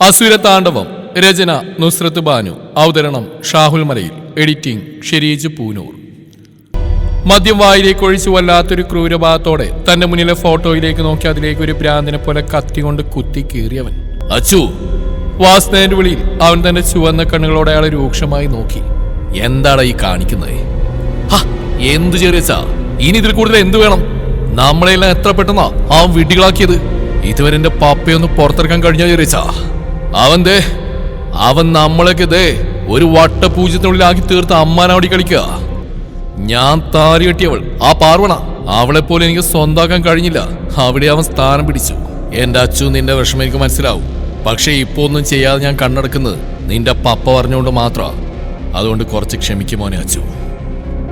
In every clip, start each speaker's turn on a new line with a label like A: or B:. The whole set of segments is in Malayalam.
A: അസുര താണ്ഡവം രചന നുസ്രത്ത് ബാനു അവതരണം ഷാഹുൽ മലയിൽ എഡിറ്റിംഗ് ഷെരീജ് പൂനൂർ. മദ്യം വായിലേക്ക് ഒഴിച്ചു വല്ലാത്തൊരു ക്രൂരഭാഗത്തോടെ തന്റെ മുന്നിലെ ഫോട്ടോയിലേക്ക് നോക്കി അതിലേക്ക് ഒരു ഭ്രാന്തിനെ പോലെ കത്തി കൊണ്ട് കുത്തി കീറിയവൻ. അച്ചു! വാസ്തേന്റെ വിളിയിൽ അവൻ തന്റെ ചുവന്ന കണ്ണുകളോടെ അയാളെ രൂക്ഷമായി നോക്കി. എന്താണ് ഈ കാണിക്കുന്നത് എന്തു ചെറിയ ഇനി ഇതിൽ കൂടുതൽ എന്തു വേണം? നമ്മളെല്ലാം എത്ര പെട്ടെന്നാ ആ വിഡികളാക്കിയത് ഇതുവരെ എന്റെ പാപ്പയൊന്ന് പുറത്തിറക്കാൻ കഴിഞ്ഞ ചെറിയച്ചാ. അവൻ ദേ അവൻ നമ്മളൊക്കെ ദേ ഒരു വട്ടപൂജ്യത്തിനുള്ളിലാക്കി തീർത്ത അമ്മാനോടി കളിക്കുക ഞാൻ താരി കെട്ടിയവൾ ആ പാർവണ അവളെ പോലെ എനിക്ക് സ്വന്താക്കാൻ കഴിഞ്ഞില്ല. അവിടെ അവൻ സ്ഥാനം പിടിച്ചു. എന്റെ അച്ചു നിന്റെ വിഷമം എനിക്ക് മനസ്സിലാവും. പക്ഷേ ഇപ്പോ ഒന്നും ചെയ്യാതെ ഞാൻ കണ്ണടക്കുന്നത് നിന്റെ പപ്പ പറഞ്ഞുകൊണ്ട് മാത്രമാ അതുകൊണ്ട് കുറച്ച് ക്ഷമിക്കുമോനെ അച്ചു.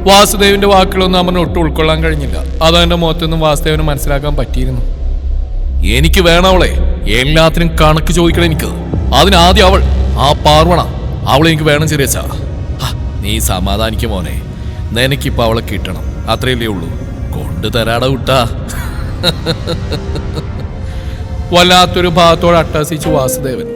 A: വാസുദേവിന്റെ വാക്കുകളൊന്നും അവന് ഒട്ടും ഉൾക്കൊള്ളാൻ കഴിഞ്ഞില്ല. അത് അവന്റെ മുഖത്തൊന്നും വാസുദേവന് മനസ്സിലാക്കാൻ പറ്റിയിരുന്നു. എനിക്ക് വേണവളെ എല്ലാത്തിനും കണക്ക് ചോദിക്കണം എനിക്ക്. അതിനാദ്യം അവൾ ആ പാർവണ അവളെ എനിക്ക് വേണം ചെറിയച്ചാ നീ സമാധാനിക്കും മോനെ. നിനക്കിപ്പോൾ അവളെ കിട്ടണം. അത്രയല്ലേ ഉള്ളൂ. കൊണ്ടു തരാട വിട്ടാ വല്ലാത്തൊരു ഭാഗത്തോട് അട്ടാസിച്ചു വാസുദേവൻ.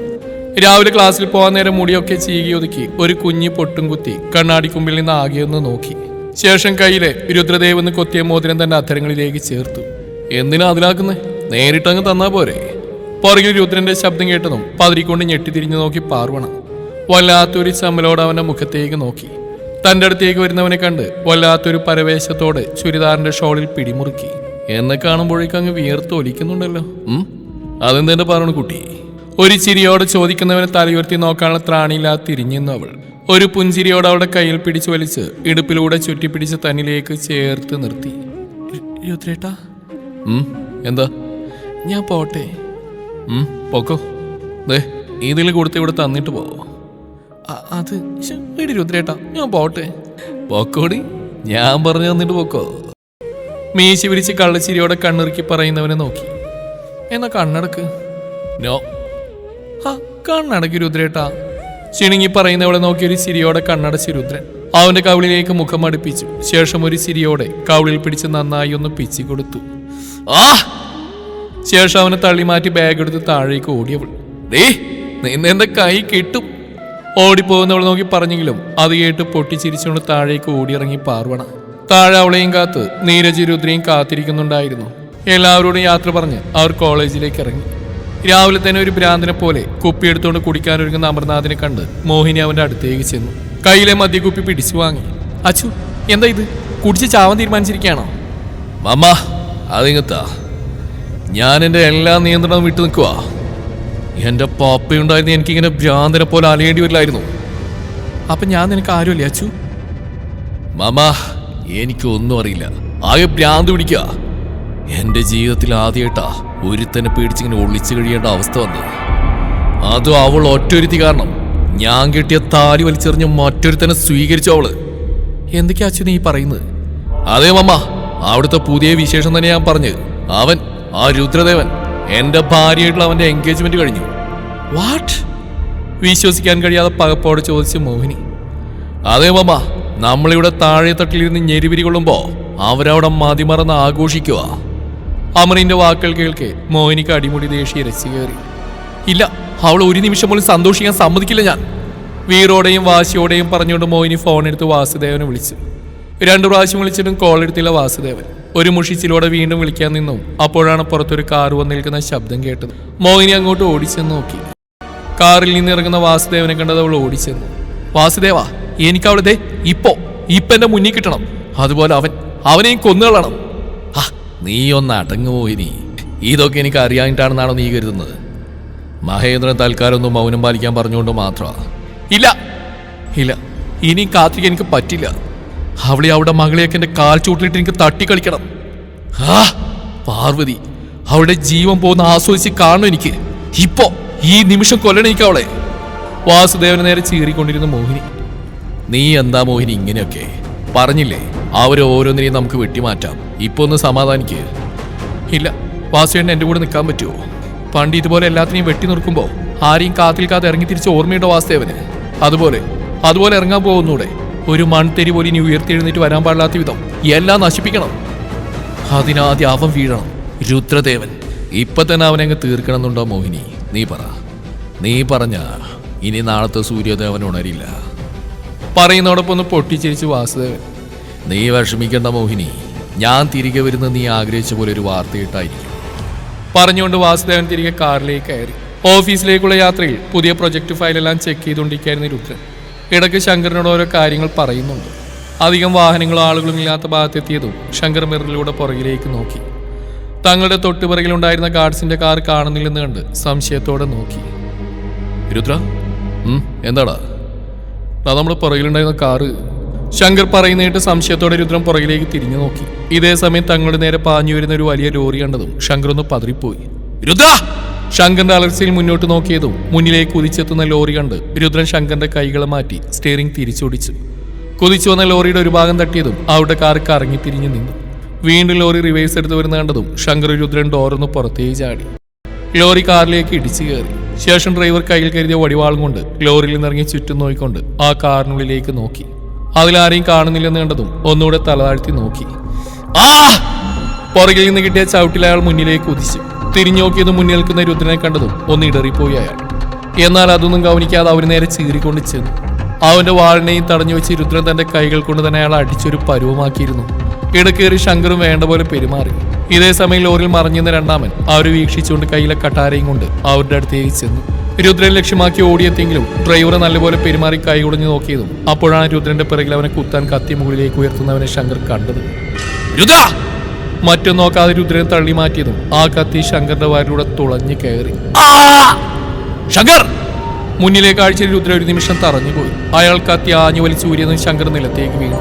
A: രാവിലെ ക്ലാസ്സിൽ പോകാൻ നേരം മുടിയൊക്കെ ചീകി ഒതുക്കി ഒരു കുഞ്ഞി പൊട്ടും കുത്തി കണ്ണാടിക്കുമ്പിൽ നിന്ന് ആകെയൊന്ന് നോക്കി. ശേഷം കയ്യിലെ രുദ്രദേവെന്ന് കൊത്തിയ മോതിരം തന്നെ അധരങ്ങളിലേക്ക് ചേർത്തു. എന്തിനാ അതിലാക്കുന്നേ? നേരിട്ടങ്ങ് തന്നാ പോരെ. പുറകിൽ രുദ്രന്റെ ശബ്ദം കേട്ടതും പതിരിക്കൊണ്ട് ഞെട്ടിതിരിഞ്ഞു നോക്കി പാർവണ. വല്ലാത്തൊരു ചമ്മലോട് അവന്റെ മുഖത്തേക്ക് നോക്കി. തന്റെ അടുത്തേക്ക് വരുന്നവനെ കണ്ട് വല്ലാത്തൊരു പരവേശത്തോടെ ചുരിദാറിന്റെ ഷോളിൽ പിടിമുറുക്കി. എന്നെ കാണുമ്പോഴേക്കും അങ്ങ് വിയർത്ത് ഒലിക്കുന്നുണ്ടല്ലോ. അതെന്തെന്നെ പറഞ്ഞു കുട്ടി? ഒരു ചിരിയോടെ ചോദിക്കുന്നവനെ തലയുയർത്തി നോക്കാനുള്ള ത്രാണിയില്ലാതെ തിരിഞ്ഞിരുന്നു അവൾ. ഒരു പുഞ്ചിരിയോടെ അവളുടെ കയ്യിൽ പിടിച്ചു വലിച്ച് ഇടുപ്പിലൂടെ ചുറ്റിപ്പിടിച്ച് തന്നിലേക്ക് ചേർത്ത് നിർത്തി. രുദ്രേട്ടാ? എന്താ? ഞാൻ പോട്ടെ. പോക്കോ. ദേ ഇതിൽ കൊടുത്ത് ഇവിടെ തന്നിട്ട് പോവോ അത് ശരി രുദ്രേട്ടാ ഞാൻ പോട്ടെ. പോക്കോടി ഞാൻ പറഞ്ഞു തന്നിട്ട് പോക്കോ. മീശി വിരിച്ച് കള്ളച്ചിരിയോടെ കണ്ണിറുക്കി പറയുന്നവനെ നോക്കി. എന്നാ കണ്ണടക്ക്. നോ. ആ കണ്ണടക്ക് രുദ്രേട്ടാ. ചിണുങ്ങി പറയുന്നവളെ നോക്കി ഒരു ചിരിയോടെ കണ്ണടച്ച് രുദ്രൻ. അവന്റെ കവിളിലേക്ക് മുഖം അടുപ്പിച്ചു. ശേഷം ഒരു ചിരിയോടെ കവിളിൽ പിടിച്ച് നന്നായി ഒന്ന് പിച്ചി കൊടുത്തു. ആ ശേഷം അവനെ തള്ളി മാറ്റി ബാഗ് എടുത്ത് താഴേക്ക് ഓടിയവൾ ദേ നിന്നെ എന്റെ കൈ കിട്ടും. ഓടിപ്പോകുന്നവൾ നോക്കി പറഞ്ഞെങ്കിലും അത് കേട്ട് പൊട്ടിച്ചിരിച്ചുകൊണ്ട് താഴേക്ക് ഓടിയിറങ്ങി പാർവണ. താഴെ അവളെയും കാത്ത് നീരജ് രുദ്രയും കാത്തിരിക്കുന്നുണ്ടായിരുന്നു. എല്ലാവരോടും യാത്ര പറഞ്ഞ് അവർ കോളേജിലേക്ക് ഇറങ്ങി. രാവിലെ തന്നെ ഒരു ഭ്രാന്തനെ പോലെ കുപ്പിയെടുത്തുകൊണ്ട് കുടിക്കാനൊരുങ്ങുന്ന അമർനാഥിനെ കണ്ട് മോഹിനി അവന്റെ അടുത്തേക്ക് ചെന്നു. കയ്യിലെ മദ്യക്കുപ്പി പിടിച്ചു വാങ്ങി. അച്ചു എന്താ ഇത്? കുടിച്ച് ചാവാൻ തീരുമാനിച്ചിരിക്കുകയാണോ? മമ്മ അതിങ്ങത്താ. ഞാൻ എന്റെ എല്ലാ നിയന്ത്രണവും വിട്ടു നിൽക്കുക എന്റെ എനിക്ക് എനിക്കിങ്ങനെ ഭ്രാന്തനെ പോലെ അലയേണ്ടി വരില്ലായിരുന്നു. അപ്പൊ ഞാൻ നിനക്ക് ആരുമല്ലേ അച്ചു? മാമ എനിക്കൊന്നും അറിയില്ല. ആകെ ഭ്രാന്ത് പിടിക്കുക എന്റെ ജീവിതത്തിൽ ആദ്യമായിട്ടാ ഒരുത്തനെ പേടിച്ചിങ്ങനെ ഒളിച്ചു കഴിയേണ്ട അവസ്ഥ വന്നത് അതും അവൾ ഒറ്റൊരുത്തി കാരണം ഞാൻ കിട്ടിയ താലി വലിച്ചെറിഞ്ഞ് മറ്റൊരുത്തനെ സ്വീകരിച്ചു അവൾ. എന്തൊക്കെയാ അച്ഛൻ നീ പറയുന്നത്? അതേ മമ്മ അവിടുത്തെ പുതിയ വിശേഷം തന്നെ ഞാൻ പറഞ്ഞത് അവൻ ആ രുദ്രദേവൻ എന്റെ ഭാര്യയായിട്ടുള്ള അവന്റെ എൻഗേജ്മെന്റ് കഴിഞ്ഞു. വാട്ട് വിശ്വസിക്കാൻ കഴിയാതെ പകപ്പോടെ ചോദിച്ചു മോഹിനി. അതെ മാമ നമ്മളിവിടെ താഴെ തട്ടിലിരുന്ന് ഞെരിവിരി കൊള്ളുമ്പോ അവരവിടെ മതിമറന്ന് ആഘോഷിക്കുക. അമറിന്റെ വാക്കുകൾ കേൾക്കെ മോഹിനിക്ക് അടിമുടി ദേഷ്യ രസി കയറി. ഇല്ല അവൾ ഒരു നിമിഷം പോലും സന്തോഷിക്കാൻ സമ്മതിക്കില്ല ഞാൻ. വീറോടെയും വാശിയോടെയും പറഞ്ഞുകൊണ്ട് മോഹിനി ഫോൺ എടുത്ത് വാസുദേവനെ വിളിച്ചു. രണ്ടു പ്രാവശ്യം വിളിച്ചിട്ടും കോൾ എടുത്തില്ല വാസുദേവൻ. ഒരു മുഷിച്ചിലൂടെ വീണ്ടും വിളിക്കാൻ നിന്നു. അപ്പോഴാണ് പുറത്തൊരു കാർ വന്നിരിക്കുന്ന ശബ്ദം കേട്ടത്. മോഹിനി അങ്ങോട്ട് ഓടിച്ചെന്ന് നോക്കി. കാറിൽ നിന്ന് ഇറങ്ങുന്ന വാസുദേവനെ കണ്ടത് അവൾ ഓടിച്ചെന്നു. വാസുദേവ എനിക്ക് അവളെ ദേ ഇപ്പോ ഇപ്പൊ എന്റെ മുന്നിൽ കിട്ടണം. അതുപോലെ അവൻ അവനെയും കൊന്നുകളണം ഹാ, നീ ഒന്ന് അടങ്ങു മോഹിനി. ഇതൊക്കെ എനിക്ക് അറിയാനിട്ടാണെന്നാണോ നീ കരുതുന്നത്? മഹേന്ദ്രൻ തൽക്കാലം ഒന്നും മൗനം പാലിക്കാൻ പറഞ്ഞുകൊണ്ട് മാത്രമാ ഇല്ല ഇല്ല. ഇനി കാത്തിരിക്കാൻ എനിക്ക് പറ്റില്ല. അവളെ അവിടെ മകളെയൊക്കെ എന്റെ കാൽ ചൂട്ടിലിട്ട് എനിക്ക് തട്ടിക്കളിക്കണം. ആ പാർവതി അവളുടെ ജീവൻ പോകുന്ന ആസ്വദിച്ച് കാണണം എനിക്ക്. ഇപ്പോ ഈ നിമിഷം കൊല്ലണം എനിക്ക് അവളെ. വാസുദേവന് നേരെ ചീറിക്കൊണ്ടിരുന്ന മോഹിനി. നീ എന്താ മോഹിനി ഇങ്ങനെയൊക്കെ? പറഞ്ഞില്ലേ അവരെ ഓരോന്നിനെയും നമുക്ക് വെട്ടിമാറ്റാം. ഇപ്പൊ ഒന്ന് സമാധാനിക്ക്. ഇല്ല വാസുവേണ്ണ എന്റെ കൂടെ നിൽക്കാൻ പറ്റുമോ? പണ്ട് ഇതുപോലെ എല്ലാത്തിനെയും വെട്ടി നിർക്കുമ്പോൾ ആരെയും കാത്തിൽക്കാതെ ഇറങ്ങി തിരിച്ച് ഓർമ്മയുണ്ടോ വാസുദേവന്? അതുപോലെ അതുപോലെ ഇറങ്ങാൻ പോകുന്നൂടെ? ഒരു മൺതെരി പോലെ ഇനി ഉയർത്തെഴുന്നേറ്റ് വരാൻ പാടില്ലാത്ത വിധം എല്ലാം നശിപ്പിക്കണം. അതിനാദ്യം അവൻ വീഴണം. രുദ്രദേവൻ ഇപ്പൊ തന്നെ അവനെ അങ്ങ് തീർക്കണം എന്നുണ്ടോ മോഹിനി? നീ പറ.
B: നീ പറഞ്ഞ ഇനി നാളത്തെ സൂര്യദേവൻ ഉണരില്ല.
A: പറയുന്നതോടൊപ്പം ഒന്ന് പൊട്ടിച്ചിരിച്ച് വാസുദേവൻ
B: നീ വിഷമിക്കേണ്ട മോഹിനി. ഞാൻ തിരികെ വരുന്ന നീ ആഗ്രഹിച്ച പോലെ ഒരു വാർത്തയിട്ടായിരിക്കും.
A: പറഞ്ഞുകൊണ്ട് വാസുദേവൻ തിരികെ കാറിലേക്ക് കയറി. ഓഫീസിലേക്കുള്ള യാത്രയിൽ പുതിയ പ്രൊജക്ട് ഫയലെല്ലാം ചെക്ക് ചെയ്തുകൊണ്ടിരിക്കുകയായിരുന്നു രുദ്രൻ. ഇടയ്ക്ക് ശങ്കറിനോട് ഓരോ കാര്യങ്ങൾ പറയുന്നുണ്ട്. അധികം വാഹനങ്ങളും ആളുകളും ഇല്ലാത്ത ഭാഗത്തെത്തിയതും ശങ്കർ മിററിലൂടെ പുറകിലേക്ക് നോക്കി. തങ്ങളുടെ തൊട്ടുപിറകിലുണ്ടായിരുന്ന ഗാർഡ്സിന്റെ കാർ കാണുന്നില്ലെന്ന് കണ്ട് സംശയത്തോടെ നോക്കി.
B: രുദ്ര? എന്താടാ?
A: അത് നമ്മുടെ പുറകിലുണ്ടായിരുന്ന കാറ്. ശങ്കർ പറയുന്നതായിട്ട് സംശയത്തോടെ രുദ്രൻ പുറകിലേക്ക് തിരിഞ്ഞു നോക്കി. ഇതേ സമയം തങ്ങളുടെ നേരെ പാഞ്ഞു വരുന്ന ഒരു വലിയ ലോറി കണ്ടതും ശങ്കർ ഒന്ന് പതറിപ്പോയി.
B: രുദ്ര!
A: ശങ്കറിന്റെ അലർച്ചയിൽ മുന്നോട്ട് നോക്കിയതും മുന്നിലേക്ക് കുതിച്ചെത്തുന്ന ലോറി കണ്ട് രുദ്രൻ ശങ്കറിന്റെ കൈകളെ മാറ്റി സ്റ്റിയറിംഗ് തിരിച്ചോടിച്ചു. കുതിച്ചു വന്ന ലോറിയുടെ ഒരു ഭാഗം തട്ടിയതും അവരുടെ കാർ കറങ്ങി തിരിഞ്ഞു നിന്നു. വീണ്ടും ലോറി റിവേഴ്സ് എടുത്ത് വരുന്ന കണ്ടതും ശങ്കർ രുദ്രൻ ഡോറൊന്ന് പുറത്തേക്ക് ചാടി. ലോറി കാറിലേക്ക് ഇടിച്ചു കയറി. ശേഷം ഡ്രൈവർ കയ്യിൽ കരുതിയ വടിവാളും കൊണ്ട് ലോറിയിൽ നിന്നിറങ്ങി ചുറ്റും നോക്കിക്കൊണ്ട് ആ കാറിനുള്ളിലേക്ക് നോക്കി. അതിലാരെയും കാണുന്നില്ലെന്ന് കണ്ടതും ഒന്നുകൂടെ തലതാഴ്ത്തി നോക്കി. ആ! പുറകിൽ നിന്ന് കിട്ടിയ ചവിട്ടിൽ അയാൾ മുന്നിലേക്ക് കുതിച്ചു. തിരിഞ്ഞു നോക്കിയത് മുന്നിൽ നിൽക്കുന്ന രുദ്രനെ കണ്ടതും ഒന്ന് ഇടറിപ്പോയി അയാൾ. എന്നാൽ അതൊന്നും ഗവനിക്കാതെ അവർ നേരെ ചീറിക്കൊണ്ട് ചെന്നു. അവന്റെ വാളിനെയും തടഞ്ഞു വെച്ച് രുദ്രൻ തന്റെ കൈകൾ കൊണ്ട് തന്നെ അയാൾ അടിച്ചൊരു പരുവമാക്കിയിരുന്നു. ഇടക്കേറി ശങ്കറും വേണ്ട പോലെ പെരുമാറി. ഇതേ സമയം ലോറിൽ മറിഞ്ഞിരുന്ന രണ്ടാമൻ അവരെ വീക്ഷിച്ചുകൊണ്ട് കയ്യിലെ കട്ടാരയും കൊണ്ട് അവരുടെ അടുത്തേക്ക് ചെന്നു. രുദ്രൻ ലക്ഷ്യമാക്കി ഓടിയെത്തിയെങ്കിലും ഡ്രൈവറെ നല്ലപോലെ പെരുമാറി കൈ കുടഞ്ഞു നോക്കിയതും അപ്പോഴാണ് രുദ്രന്റെ പിറകിൽ അവനെ കുത്താൻ കത്തി മുകളിലേക്ക് ഉയർത്തുന്നവനെ ശങ്കർ കണ്ടത്.
B: രുദ്ര!
A: മറ്റും നോക്കാതെ രുദ്രൻ തള്ളി മാറ്റിയതും ആ കത്തി ശങ്കറിന്റെ വാരിലൂടെ തുളഞ്ഞു കയറി.
B: ശങ്കർ!
A: മുന്നിലെ കാഴ്ചയിൽ രുദ്ര ഒരു നിമിഷം തറഞ്ഞുപോയി. അയാൾ കത്തി ആഞ്ഞു വലിച്ചു ഊരിയതും ശങ്കർ നിലത്തേക്ക് വീണു!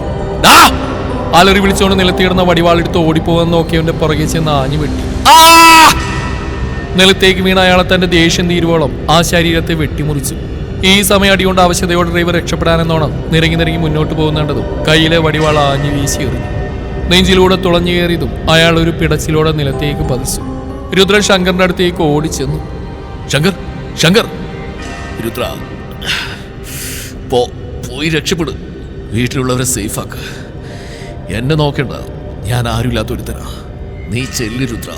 A: അലറി വിളിച്ചുകൊണ്ട് നിലത്തിയിടുന്ന വടിവാളെടുത്ത് ഓടിപ്പോകാൻ നോക്കിയവന്റെ പുറകെ ചെന്ന് ആഞ്ഞു വെട്ടി! നിലത്തേക്ക് വീണ അയാളെ തന്റെ ദേഷ്യം തീരുവോളം ആ ശരീരത്തെ വെട്ടിമുറിച്ചു. ഈ സമയം അടികൊണ്ട് അവശതയോടെ ഡ്രൈവർ രക്ഷപ്പെടാനെന്നോണം നിരങ്ങി നിരങ്ങി മുന്നോട്ട് പോകുന്നുണ്ടതും കയ്യിലെ വടിവാള ആഞ്ഞു വീശി എറിഞ്ഞു. നെഞ്ചിലൂടെ തുളഞ്ഞു കയറിയതും അയാൾ ഒരു പിടച്ചിലൂടെ നിലത്തേക്ക് പതിച്ചു. രുദ്രൻ ശങ്കറിന്റെ അടുത്തേക്ക് ഓടിച്ചെന്നു.
B: ശങ്കർ ശങ്കർ. രുദ്ര പോ പോയി രക്ഷപ്പെടു. വീട്ടിലുള്ളവരെ സേഫാക്ക. എന്നെ നോക്കണ്ട. ഞാൻ ആരുമില്ലാത്ത ഒരുത്തനാ നീ ചെല്ലു രുദ്ര.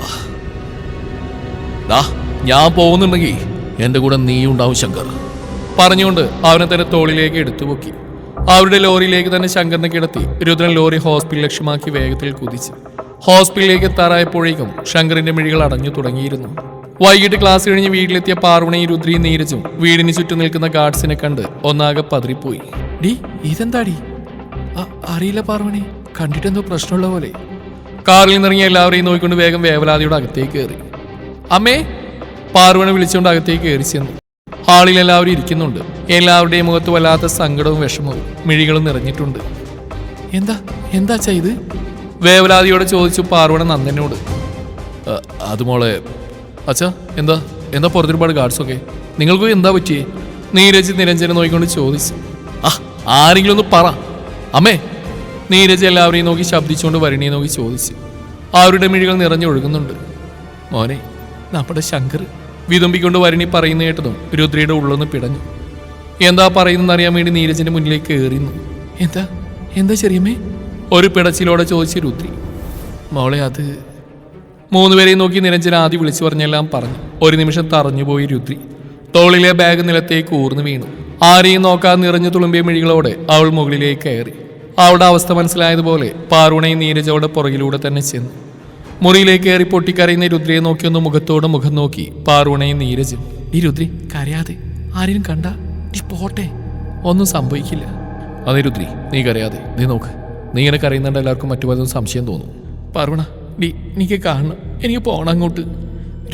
B: ദാ ഞാൻ പോകുന്നുണ്ടെങ്കിൽ എന്റെ കൂടെ നീ ഉണ്ടാവും ശങ്കർ.
A: പറഞ്ഞുകൊണ്ട് അവനെ തന്നെ തോളിലേക്ക് എടുത്തുപൊക്കി. അവരുടെ ലോറിയിലേക്ക് തന്നെ ശങ്കറിനെ കിടത്തി. രുദ്രൻ ലോറി ഹോസ്പിറ്റൽ ലക്ഷ്യമാക്കി വേഗത്തിൽ കുതിച്ചു. ഹോസ്പിറ്റലിലേക്ക് എത്താറായപ്പോഴേക്കും ശങ്കറിന്റെ മിഴികൾ അടഞ്ഞു തുടങ്ങിയിരുന്നു. വൈകിട്ട് ക്ലാസ് കഴിഞ്ഞ് വീട്ടിലെത്തിയ പാർവണയും രുദ്രയും നീരജും വീടിന് ചുറ്റും നിൽക്കുന്ന ഗാർഡ്സിനെ കണ്ട് ഒന്നാകെ പതിരിപ്പോയി. ഡി ഇതെന്താടി? "അ- അറിയില്ല പാർവണി കണ്ടിട്ടെന്തോ പ്രശ്നമുള്ള പോലെ. കാറിൽ നിന്നിറങ്ങി എല്ലാവരെയും നോക്കിക്കൊണ്ട് വേഗം വേവലാതിയുടെ അകത്തേക്ക് കയറി. അമ്മേ പാർവണി വിളിച്ചുകൊണ്ട് അകത്തേക്ക് കയറി ചെന്നു. ഹാളിൽ എല്ലാവരും ഇരിക്കുന്നുണ്ട്. എല്ലാവരുടെയും മുഖത്ത് വല്ലാത്ത സങ്കടവും വിഷമവും മിഴികളും നിറഞ്ഞിട്ടുണ്ട്. എന്താ? എന്താ ചെയ്ത്? വേവലാതിയോടെ ചോദിച്ചു പാർവണ നന്ദനോട്.
B: അത് മോളെ
A: അച്ഛാ എന്താ? എന്താ പുറത്തൊരുപാട് ഗാർഡ്സൊക്കെ? നിങ്ങൾക്ക് എന്താ പറ്റിയെ? നീരജ് നിരഞ്ജനെ നോക്കിക്കൊണ്ട് ചോദിച്ചു. ആ ആരെങ്കിലും ഒന്ന് പറ. അമ്മേ നീരജ് എല്ലാവരെയും നോക്കി ശബ്ദിച്ചുകൊണ്ട് വരണിയെ നോക്കി ചോദിച്ചു. അവരുടെ മിഴികൾ നിറഞ്ഞൊഴുകുന്നുണ്ട്. മോനെ നമ്മുടെ ശങ്കർ വിതുമ്പിക്കൊണ്ട് വരണി പറയുന്ന കേട്ടതും രുദ്രയുടെ ഉള്ളൊന്ന് പിടഞ്ഞു. എന്താ അറിയാൻ വേണ്ടി നീരജിന്റെ മുന്നിലേക്ക് കയറിയുന്നു എന്താ? എന്താ ചെറിയമ്മേ? ഒരു പിടച്ചിലോടെ ചോദിച്ചു രുദ്രി. മോളെ അത് മൂന്നുപേരെയും നോക്കി നിരഞ്ജൻ ആദ്യം വിളിച്ചു പറഞ്ഞെല്ലാം പറഞ്ഞു. ഒരു നിമിഷം തറഞ്ഞുപോയി രുദ്രി. തോളിലെ ബാഗ് നിലത്തേക്ക് ഊർന്നു വീണു. ആരെയും നോക്കാതെ നിറഞ്ഞു തുളുമ്പിയ മിഴികളോടെ അവൾ മുകളിലേക്ക് കയറി. അവളുടെ അവസ്ഥ മനസ്സിലായതുപോലെ പാറുണയും നീരജോടെ പുറകിലൂടെ തന്നെ ചെന്നു. മുറിയിലേക്ക് കയറി പൊട്ടിക്കരയുന്ന രുദ്രയെ നോക്കി ഒന്ന് മുഖത്തോട് മുഖം നോക്കി. പാറുണയും നീരജും ഈ രുദ്രി കരയാതെ. ആരെയും കണ്ട? നീ പോട്ടെ. ഒന്നും സംഭവിക്കില്ല. അതെ രുദ്രി നീ കരയാതെ. നീ നോക്ക്. നീ ഇങ്ങനെ കരയുന്നുണ്ട് എല്ലാവർക്കും മറ്റു പലതും സംശയം തോന്നും. പാർവണ നീ എനിക്ക് കാണണം. എനിക്ക് പോകണം അങ്ങോട്ട്.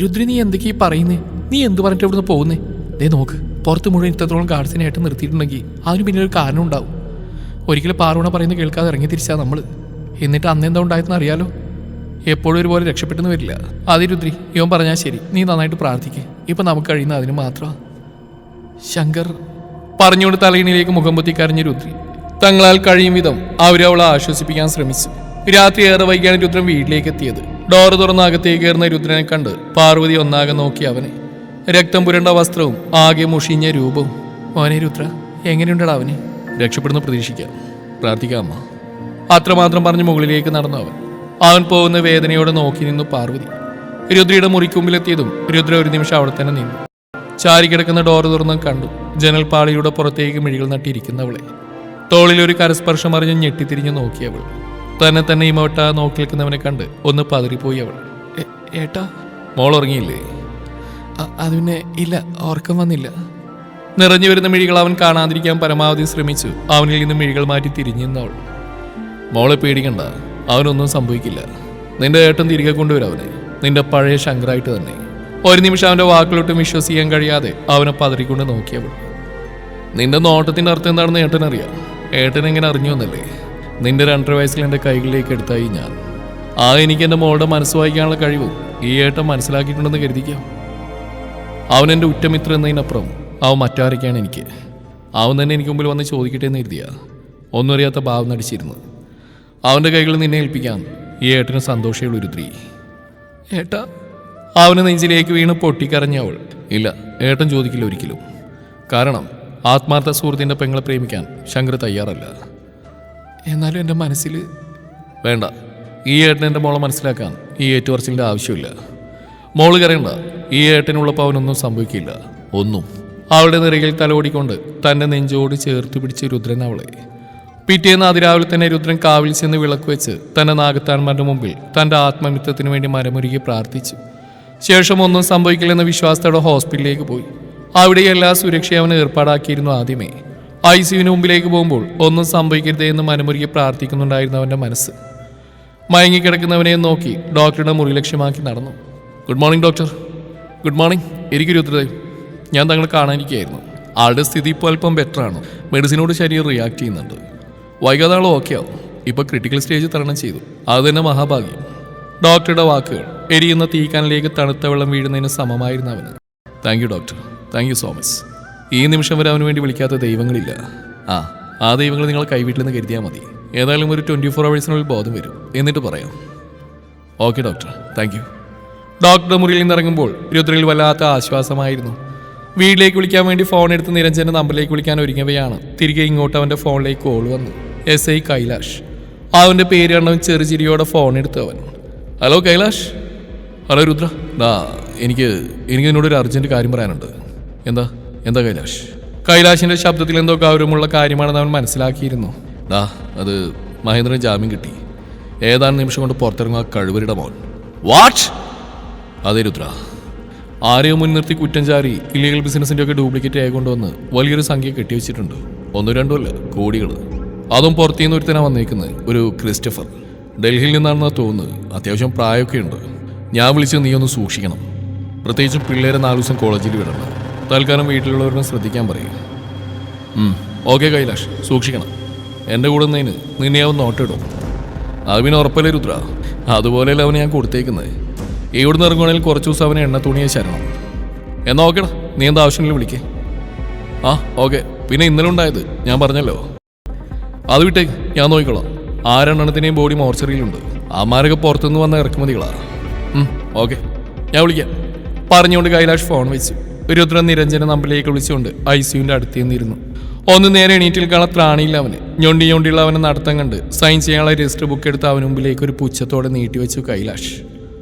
A: രുദ്രി നീ എന്തൊക്കെയാ പറയുന്നേ? നീ എന്ത് പറഞ്ഞിട്ട് ഇവിടുന്ന് പോകുന്നേ? ദേ നോക്ക് പുറത്ത് മുഴുവൻ ഇത്രത്തോളം ഗാർഡ്സിനായിട്ട് നിർത്തിയിട്ടുണ്ടെങ്കിൽ അതിന് പിന്നെ ഒരു കാരണം ഉണ്ടാവും ഒരിക്കലും പാർവണ പറയുന്നത് കേൾക്കാതെ ഇറങ്ങി തിരിച്ചാ നമ്മൾ എന്നിട്ട് അന്ന് എന്താ ഉണ്ടായതെന്ന് അറിയാലോ? എപ്പോഴും ഒരുപോലെ രക്ഷപ്പെട്ടെന്ന് വരില്ല. അതിരുദ്രി രുദ്രി. ഇവൻ പറഞ്ഞാൽ ശരി. നീ നന്നായിട്ട് പ്രാർത്ഥിക്കേ. ഇപ്പം നമുക്ക് കഴിയുന്ന അതിന് മാത്രമാണ് ശങ്കർ പറഞ്ഞുകൊണ്ട് തലയിണിയിലേക്ക് മുഖം പൊത്തി കരഞ്ഞ രുദ്രി. തങ്ങളാൽ കഴിയും വിധം അവരവളെ ആശ്വസിപ്പിക്കാൻ ശ്രമിച്ചു. രാത്രി ഏറെ വൈകിയാണ് രുദ്രൻ വീട്ടിലേക്ക് എത്തിയത്. ഡോറ് തുറന്ന് അകത്തേക്ക് കയറുന്ന രുദ്രനെ കണ്ട് പാർവതി ഒന്നാകെ നോക്കി അവനെ. രക്തം പുരണ്ട വസ്ത്രവും ആകെ മുഷിഞ്ഞ രൂപവും. മോനെ രുദ്ര എങ്ങനെയുണ്ടടാ അവനെ? രക്ഷപ്പെടുന്ന പ്രതീക്ഷിക്കാം. പ്രാർത്ഥിക്കാം അമ്മ. അത്രമാത്രം പറഞ്ഞ് മുകളിലേക്ക് നടന്നു അവൻ. അവൻ പോകുന്ന വേദനയോടെ നോക്കി നിന്നു പാർവതി. രുദ്രയുടെ മുറിക്കുമ്പിലെത്തിയതും രുദ്ര ഒരു നിമിഷം അവിടെ തന്നെ നിന്നു. ചാരി കിടക്കുന്ന ഡോർ തുറന്നും കണ്ടു ജനൽപ്പാളിയുടെ പുറത്തേക്ക് മിഴികൾ നട്ടിരിക്കുന്നവളെ. തോളിൽ ഒരു കരസ്പർശം അറിഞ്ഞ് ഞെട്ടിത്തിരിഞ്ഞ് നോക്കിയവൾ. തന്നെ തന്നെ ഇമോട്ട നോക്കി നിൽക്കുന്നവനെ കണ്ട് ഒന്ന് പതറിപ്പോയി അവൾ. "ഏ- ഏട്ടാ? മോൾ ഉറങ്ങിയില്ലേ? "അ- അത് പിന്നെ ഇല്ല ഓർക്കം വന്നില്ല. നിറഞ്ഞു വരുന്ന മിഴികൾ അവൻ കാണാതിരിക്കാൻ പരമാവധി ശ്രമിച്ചു. അവനിൽ നിന്ന് മിഴികൾ മാറ്റി തിരിഞ്ഞു നിന്നവൾ മോളെ പേടിക്കണ്ട. അവനൊന്നും സംഭവിക്കില്ല. നിന്റെ ഏട്ടൻ തിരികെ കൊണ്ടുവരും നിന്റെ പഴയ ശങ്കറായിട്ട് തന്നെ. ഒരു നിമിഷം അവന്റെ വാക്കിലോട്ടും വിശ്വസിക്കാൻ കഴിയാതെ അവനെ പതറിക്കൊണ്ട് നോക്കിയവൾ. നിന്റെ നോട്ടത്തിന്റെ അർത്ഥം എന്താണെന്ന് ഏട്ടൻ അറിയാം. ഏട്ടൻ എങ്ങനെ അറിഞ്ഞു എന്നല്ലേ നിന്റെ രണ്ടര വയസ്സിൽ എന്റെ കൈകളിലേക്ക് എടുത്തായി ഞാൻ. ആ എനിക്ക് എന്റെ മോളുടെ മനസ്സ് വായിക്കാനുള്ള കഴിവും ഈ ഏട്ടൻ മനസ്സിലാക്കിയിട്ടുണ്ടെന്ന് കരുതിക്കാം. അവൻ എന്റെ ഉറ്റമിത്രം എന്നതിനപ്പുറം അവൻ മറ്റാരൊക്കെയാണ് എനിക്ക്? അവൻ തന്നെ എനിക്ക് മുമ്പിൽ വന്ന് ചോദിക്കട്ടെ എന്ന് കരുതിയ. ഒന്നും അറിയാത്ത ഭാവം നടിച്ചിരുന്നു അവന്റെ കൈകൾ നിന്നെ ഏൽപ്പിക്കാൻ ഈ ഏട്ടന് സന്തോഷമുള്ള സ്ത്രീ. ഏട്ടാ അവന് നെഞ്ചിലേക്ക് വീണ് പൊട്ടിക്കരഞ്ഞ അവൾ. ഇല്ല ഏട്ടൻ ചോദിക്കില്ല ഒരിക്കലും. കാരണം ആത്മാർത്ഥ സുഹൃത്തിന്റെ പെങ്ങളെ പ്രേമിക്കാൻ ശങ്കർ തയ്യാറല്ല. എന്നാലും എന്റെ മനസ്സിൽ വേണ്ട. ഈ ഏട്ടൻ എന്റെ മോളെ മനസ്സിലാക്കാൻ ഈ ഏറ്റുപറച്ചിലിന്റെ ആവശ്യമില്ല. മോൾ കരയണ്ട. ഈ ഏട്ടനുള്ളപ്പോൾ അവനൊന്നും സംഭവിക്കില്ല. ഒന്നും. അവളുടെ നിറകിൽ തലോടിക്കൊണ്ട് തന്റെ നെഞ്ചോട് ചേർത്ത് പിടിച്ച് രുദ്രൻ അവളെ പിറ്റേന്ന് അതിരാവിലെ തന്നെ രുദ്രൻ കാവിൽ ചെന്ന് വിളക്ക് വെച്ച് തന്റെ നാഗത്താന്മാരുടെ മുമ്പിൽ തന്റെ ആത്മമിത്രത്തിനു വേണ്ടി മരമുരുകി പ്രാർത്ഥിച്ചു. ശേഷം ഒന്നും സംഭവിക്കില്ലെന്ന വിശ്വാസത്തോടെ ഹോസ്പിറ്റലിലേക്ക് പോയി. അവിടെ എല്ലാ സുരക്ഷയും അവൻ ഏർപ്പാടാക്കിയിരുന്നു ആദ്യമേ. ഐ സിയുവിന് മുമ്പിലേക്ക് പോകുമ്പോൾ ഒന്നും സംഭവിക്കരുതേ എന്ന് മനമുരുകി പ്രാർത്ഥിക്കുന്നുണ്ടായിരുന്നു അവന്റെ മനസ്സ്. മയങ്ങിക്കിടക്കുന്നവനെ നോക്കി ഡോക്ടറുടെ മുറി ലക്ഷ്യമാക്കി നടന്നു. Good morning doctor. Good morning. എനിക്ക് രുദ്രദേവ് ഞാൻ തങ്ങളെ കാണാനിരിക്കുകയായിരുന്നു. ആളുടെ സ്ഥിതി ഇപ്പോൾ അല്പം ബെറ്ററാണ് മെഡിസിനോട് ശരീരം റിയാക്ട് ചെയ്യുന്നുണ്ട്. വൈകാതെ ആൾ ഓക്കെ ആവും ക്രിട്ടിക്കൽ സ്റ്റേജ് തരണം ചെയ്തു. അത് തന്നെ മഹാഭാഗ്യം. ഡോക്ടറുടെ വാക്കുകൾ എരിയുന്ന തീക്കാനിലേക്ക് തണുത്ത വെള്ളം വീഴുന്നതിന് സമമായിരുന്നു അവന്. Thank you doctor thank you so much ഈ നിമിഷം വരെ അവന് വേണ്ടി വിളിക്കാത്ത ദൈവങ്ങളില്ല. ആ ആ ദൈവങ്ങൾ നിങ്ങൾ കൈവിട്ടില്ലെന്ന് കരുതിയാൽ മതി. ഏതായാലും ഒരു ട്വന്റി ഫോർ അവേഴ്സിനുള്ളിൽ ബോധം വരും. എന്നിട്ട് പറയാം. ഓക്കെ ഡോക്ടർ താങ്ക് യു ഡോക്ടറുടെ മുറിയിൽ നിന്നിറങ്ങുമ്പോൾ രുദ്രയിൽ വല്ലാത്ത ആശ്വാസമായിരുന്നു. വീട്ടിലേക്ക് വിളിക്കാൻ വേണ്ടി ഫോൺ എടുത്ത് നിരഞ്ജന്റെ നമ്പറിലേക്ക് വിളിക്കാൻ ഒരുങ്ങിയവയാണ്. തിരികെ ഇങ്ങോട്ട് അവന്റെ ഫോണിലേക്ക് കോൾ വന്നു. S I Kailash. അവന്റെ പേര് കണ്ടവൻ ചെറുചിരിയോടെ ഫോൺ എടുത്തു അവൻ. ഹലോ കൈലാഷ്. ഹലോ രുദ്ര. ദാ എനിക്ക് എനിക്ക് നിന്നോടൊരു അർജന്റ് കാര്യം പറയാനുണ്ട്. എന്താ? എന്താ കൈലാഷ്? കൈലാഷിന്റെ ശബ്ദത്തിൽ എന്തോ ഗൗരവമുള്ള കാര്യമാണെന്ന് അവൻ മനസ്സിലാക്കിയിരുന്നു. ദാ അത് മഹേന്ദ്രൻ ജാമ്യം കിട്ടി. ഏതാനും നിമിഷം കൊണ്ട് പുറത്തിറങ്ങുക കഴിവരുടെ മോൻ. വാട്ട് അതെ രുദ്ര. ആരെയോ മുൻനിർത്തി കുറ്റം ചാരി ഇല്ലീഗൽ ബിസിനസിന്റെ ഒക്കെ ഡ്യൂപ്ലിക്കേറ്റ് ആയി കൊണ്ടുവന്ന് വലിയൊരു സംഖ്യ കെട്ടിവെച്ചിട്ടുണ്ട്. ഒന്നോ രണ്ടോ അല്ല കോടികൾ അതും പുറത്തുനിന്ന് ഒരുത്തനാണ് വന്നേക്കുന്നത് ഒരു ക്രിസ്റ്റഫർ. ഡൽഹിയിൽ നിന്നാണെന്ന് തോന്നുന്നത് അത്യാവശ്യം പ്രായമൊക്കെ ഉണ്ട് ഞാൻ വിളിച്ച് നീ ഒന്ന് സൂക്ഷിക്കണം. പ്രത്യേകിച്ചും പിള്ളേരെ നാല് ദിവസം കോളേജിൽ വിടണം. തൽക്കാലം വീട്ടിലുള്ളവരുടെ ശ്രദ്ധിക്കാൻ പറയും. ഓക്കെ കൈലാഷ് സൂക്ഷിക്കണം. എന്റെ കൂടെ നിന്നതിന് നിന്നെ അവൻ നോട്ടിടും. അത് പിന്നെ ഉറപ്പല്ലേ രുദ്ര? അതുപോലെയല്ല അവന് ഞാൻ കൊടുത്തേക്കുന്നത് ഇവിടുന്ന് ഇറങ്ങുവാണെങ്കിൽ കുറച്ച് ദിവസം അവനെ എണ്ണ തുണിയെ ശരണം. എന്നാ ഓക്കേടാ നീ എന്താ ആവശ്യമില്ല വിളിക്കേ. ആ ഓക്കെ. പിന്നെ ഇന്നലെ ഉണ്ടായത് ഞാൻ പറഞ്ഞല്ലോ. അത് വിട്ടെ ഞാൻ നോക്കിക്കോളാം. ആ ബോഡി മോർച്ചറിയിലുണ്ട് അമാരൊക്കെ പുറത്തുനിന്ന് വന്ന ഇറക്കുമതികളാ. ഓക്കെ ഞാൻ വിളിക്കാം. പറഞ്ഞുകൊണ്ട് കൈലാഷ് ഫോൺ വെച്ചു. രുദ്രൻ നിരഞ്ജന നമ്പറിലേക്ക് വിളിച്ചുകൊണ്ട് ഐ സിയുവിന്റെ അടുത്ത് നിന്നിരുന്നു ഒന്ന് നേരെ എണീറ്റിൽ കാണാൻ ത്രാണിയില്ല അവന്. ഞൊണ്ടി ഞൊണ്ടിയുള്ള അവനെ നടത്തം കണ്ട് സൈൻ ചെയ്യാനുള്ള രജിസ്റ്റർ ബുക്ക് എടുത്ത് അവന് മുമ്പിലേക്ക് ഒരു പുച്ഛത്തോടെ നീട്ടിവെച്ചു കൈലാഷ്.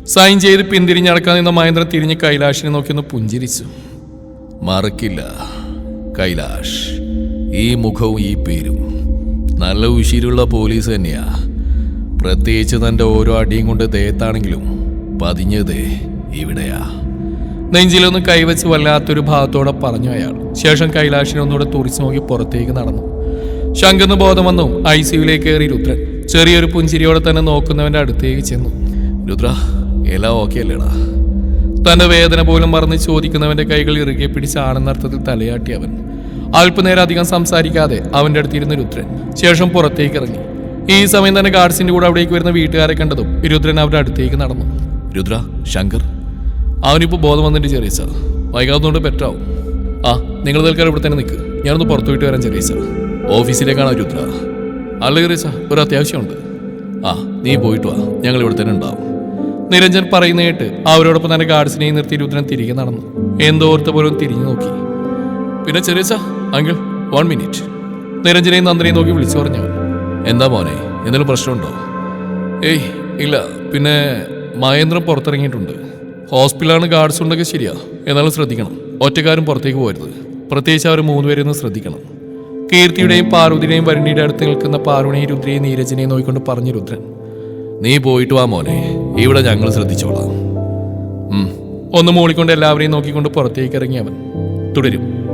A: സൈൻ ചെയ്ത് പിന്തിരിഞ്ഞടക്കാൻ നിന്ന മഹേന്ദ്രൻ തിരിഞ്ഞ് കൈലാഷിനെ നോക്കി ഒന്ന് പുഞ്ചിരിച്ചു. മറക്കില്ല. കൈലാഷ് ഈ മുഖവും ഈ പേരും. നല്ല ഉശിരുള്ള പോലീസ് തന്നെയാ. പ്രത്യേകിച്ച് തന്റെ ഓരോ അടിയും കൊണ്ട് ദേഹത്താണെങ്കിലും പതിഞ്ഞത് ഇവിടെയാ. നെഞ്ചിലൊന്ന് കൈവച്ച് വല്ലാത്തൊരു ഭാഗത്തോടെ പറഞ്ഞു അയാൾ. ശേഷം കൈലാഷിനെ ഒന്നുകൂടെ തുറിച്ചു നോക്കി പുറത്തേക്ക് നടന്നു. ശങ്കന്ന് ബോധം വന്നു ഐ സിയുലേക്ക് കയറി രുദ്രൻ. ചെറിയൊരു പുഞ്ചിരിയോടെ തന്നെ നോക്കുന്നവന്റെ അടുത്തേക്ക് ചെന്നു. രുദ്ര എല്ലാം ഓക്കെ അല്ലേടാ? തന്റെ വേദന പോലും മറന്ന് ചോദിക്കുന്നവന്റെ കൈകൾ ഇറുകെ പിടിച്ച് ആണെന്നർത്ഥത്തിൽ തലയാട്ടി അവൻ. അല്പനേരം അധികം സംസാരിക്കാതെ അവന്റെ അടുത്തിരുന്ന് രുദ്രൻ ശേഷം പുറത്തേക്ക് ഇറങ്ങി. ഈ സമയം തന്നെ ഗാർഡ്സിന്റെ കൂടെ അവിടേക്ക് വരുന്ന വീട്ടുകാരെ കണ്ടതും രുദ്രൻ അവരുടെ അടുത്തേക്ക് നടന്നു. രുദ്ര ശങ്കർ? അവനിപ്പോൾ ബോധം വന്നിട്ട് ചെറിയ സാർ വൈകാതുകൊണ്ട് പെറ്റാവും ആ നിങ്ങൾ തൽക്കാലം ഇവിടെ തന്നെ നിൽക്ക്. ഞാനൊന്ന് പുറത്തു വിട്ട് വരാൻ ചെറിയ സാർ. ഓഫീസിലേക്കാണ് രുദ്ര? അല്ല ചെറിയ സാർ ഒരു അത്യാവശ്യമുണ്ട്. ആ നീ പോയിട്ട് വാ. ഞങ്ങൾ ഇവിടെ തന്നെ ഉണ്ടാവും. നിരഞ്ജൻ പറയുന്ന കേട്ട് അവരോടൊപ്പം തന്നെ ഗാർഡ്സിനെയും നിർത്തി രുദ്രൻ തിരികെ നടന്നു. എന്തോർത്ത പോലും തിരിഞ്ഞു നോക്കി. പിന്നെ ചെറിയ അങ്കിൾ വൺ മിനിറ്റ് നിരഞ്ജനെയും നന്ദിനെയും നോക്കി വിളിച്ചു പറഞ്ഞു? എന്താ മോനെ എന്തെങ്കിലും പ്രശ്നമുണ്ടോ? ഏയ് ഇല്ല. പിന്നെ മഹേന്ദ്രൻ പുറത്തിറങ്ങിയിട്ടുണ്ട്. ഹോസ്പിറ്റലാണ് ഗാർഡ്സ് ഉണ്ടെങ്കിൽ ശരിയാ. എന്നാലും ശ്രദ്ധിക്കണം. ഒറ്റക്കാരും പുറത്തേക്ക് പോരുത് പ്രത്യേകിച്ച് അവർ മൂന്നുപേരെയൊന്ന് ശ്രദ്ധിക്കണം. കീർത്തിയുടെയും പാർവതിയുടെയും വരുണിയുടെ അടുത്ത് നിൽക്കുന്ന പാർവണിയും രുദ്രയും നീരജിനെയും നോക്കിക്കൊണ്ട് പറഞ്ഞു രുദ്രൻ
B: നീ പോയിട്ട് വാ മോനെ. ഇവിടെ ഞങ്ങൾ ശ്രദ്ധിച്ചോളാം.
A: ഒന്ന് മൂളിക്കൊണ്ട് എല്ലാവരെയും നോക്കിക്കൊണ്ട് പുറത്തേക്ക് ഇറങ്ങി അവൻ. തുടരും.